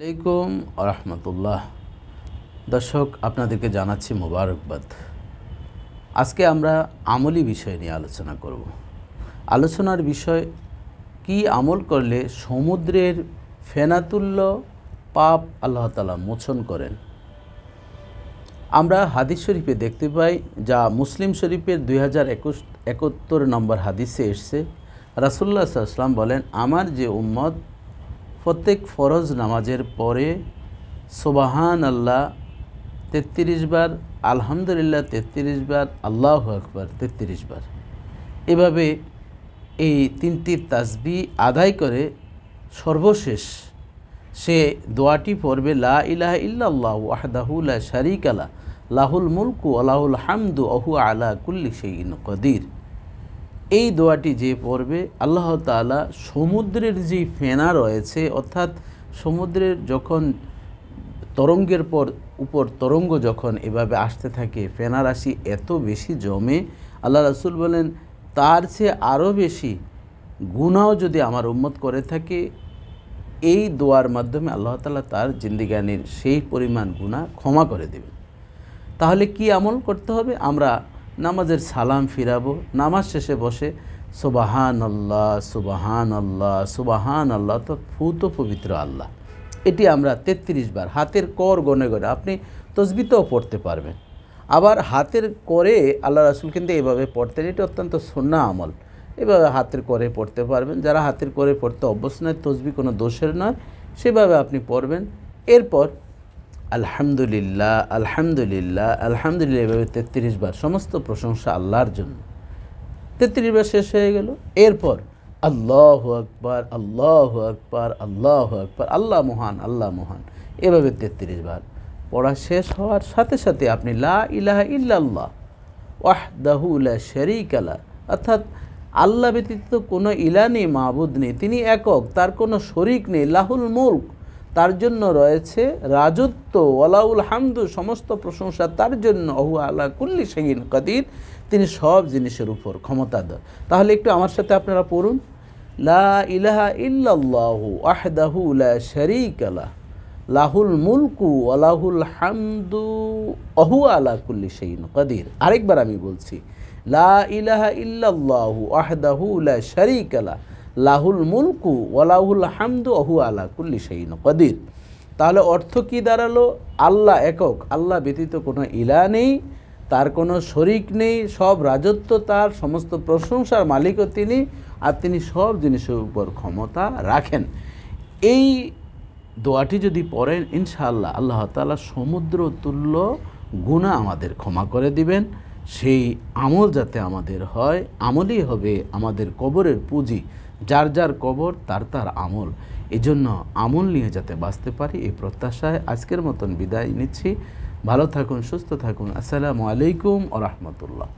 আলাইকুম রহমতুল্লাহ দর্শক, আপনাদেরকে জানাচ্ছি মোবারকবাদ। আজকে আমরা আমলি বিষয় নিয়ে আলোচনা করব। আলোচনার বিষয়, কি আমল করলে সমুদ্রের ফেনাতুল্য পাপ আল্লাহ তালা মোচন করেন? আমরা হাদিস শরীফে দেখতে পাই, যা মুসলিম শরীফের দুই হাজার একুশ, একাত্তর নম্বর হাদিসে এসছে। রাসুল্লাহ সাল্লাম বলেন, আমার যে উম্মত প্রত্যেক ফরজ নামাজের পরে সোবাহান আল্লাহ তেত্রিশ বার, আলহামদুলিল্লাহ তেত্রিশ বার, আল্লাহ আকবর তেত্রিশ বার। এভাবে এই তিনটি তাসবি আদায় করে সর্বশেষ সে দোয়াটি পড়বে, লা ইলাহা ইল্লাল্লাহু ওয়াহদাহু লা শারীকা লা, লাহুল মুলকু আলাহুল হামদু ওহু আলা কুল্লি সেই কদির। এই দোয়াটি যে পড়বে, আল্লাহ তাআলা সমুদ্রের যে ফেনা রয়েছে, অর্থাৎ সমুদ্রের যখন তরঙ্গের পর, উপর তরঙ্গ যখন এভাবে আসতে থাকে, ফেনা রাশি এত বেশি জমে, আল্লাহ রাসুল বলেন, তার চেয়ে আরও বেশি গুণাও যদি আমার উম্মত করে থাকে, এই দোয়ার মাধ্যমে আল্লাহ তালা তার জিন্দিগানির সেই পরিমাণ গুণা ক্ষমা করে দেবেন। তাহলে কি আমল করতে হবে? আমরা নামাজের সালাম ফিরাবো, নামাজ শেষে বসে সুবাহান আল্লাহ সুবাহান আল্লাহ সুবাহান আল্লাহ তো ফুত পবিত্র আল্লাহ। এটি আমরা তেত্রিশ বার, হাতের কর গনে গনে, আপনি তসবিতেও পড়তে পারবেন। আবার হাতের করে আল্লাহ রাসুল কিন্তু এভাবে পড়তেন, এটি অত্যন্ত সন্না আমল। এভাবে হাতের করে পড়তে পারবেন, যারা হাতের করে পড়তে অভ্যস্ত নয় তসবি কোনো দোষের নয়, সেভাবে আপনি পড়বেন। এরপর আলহামদুলিল্লাহ আলহামদুলিল্লাহ আলহামদুলিল্লাহ এভাবে তেত্রিশ বার, সমস্ত প্রশংসা আল্লাহর জন্য। তেত্রিশ বার শেষ হয়ে গেল। এরপর আল্লাহ আকবার আল্লাহ আকবার আল্লাহ আকবার, আল্লাহ মহান আল্লাহ মহান, এভাবে তেত্রিশ বার। পড়া শেষ হওয়ার সাথে সাথে আপনি লা ইলাহ ইলাহা ইল্লাল্লাহ, ওয়াহদাহু লা শরীকালা অর্থাৎ আল্লাহ ব্যতীত কোনো ইলা নেই মাহবুদ নেই, তিনি একক, তার কোনো শরিক নেই, লাহুল মুল্ক। তার জন্য রয়েছে রাজত্ব, ওয়ালাউল হামদু, সমস্ত প্রশংসা তার জন্য অহু আল্লাহ কুল্লি শাহিন কাদির, তিনি সব জিনিসের উপর ক্ষমতাধর। তাহলে একটু আমার সাথে আপনারা পড়ুন। লা ইলাহা ইল্লাল্লাহু আহদাহু লা শারীকা লাহুল মুলকু ওয়ালাহুল হামদু অহু আলা কুল্লি শাইন কাদির। আরেকবার আমি বলছি, লা ইলাহা ইল্লাল্লাহু আহদাহু লা শারীকা লাহ লাহুল মুলকু ওয়ালাহুল হামদু অহু আলা কুল্লি শাইন কদির। তাহলে অর্থ কি দাঁড়াল? আল্লাহ একক, আল্লাহ ব্যতীত কোনো ইলা নেই, তার কোনো শরিক নেই, সব রাজত্ব তার, সমস্ত প্রশংসার মালিকও তিনি, আর তিনি সব জিনিসের উপর ক্ষমতা রাখেন। এই দোয়াটি যদি পড়েন, ইনশাআল্লাহ আল্লাহ তালা সমুদ্র তুল্য গুণা আমাদের ক্ষমা করে দিবেন। সেই আমল যাতে আমাদের হয়, আমলই হবে আমাদের কবরের পুঁজি। যার যার কবর, তার তার আমল। এজন্য আমল নিয়ে যাতে বাঁচতে পারি, এই প্রত্যাশায় আজকের মতন বিদায় নিচ্ছি। ভালো থাকুন, সুস্থ থাকুন। আসসালামু আলাইকুম ও রহমতুল্লাহ।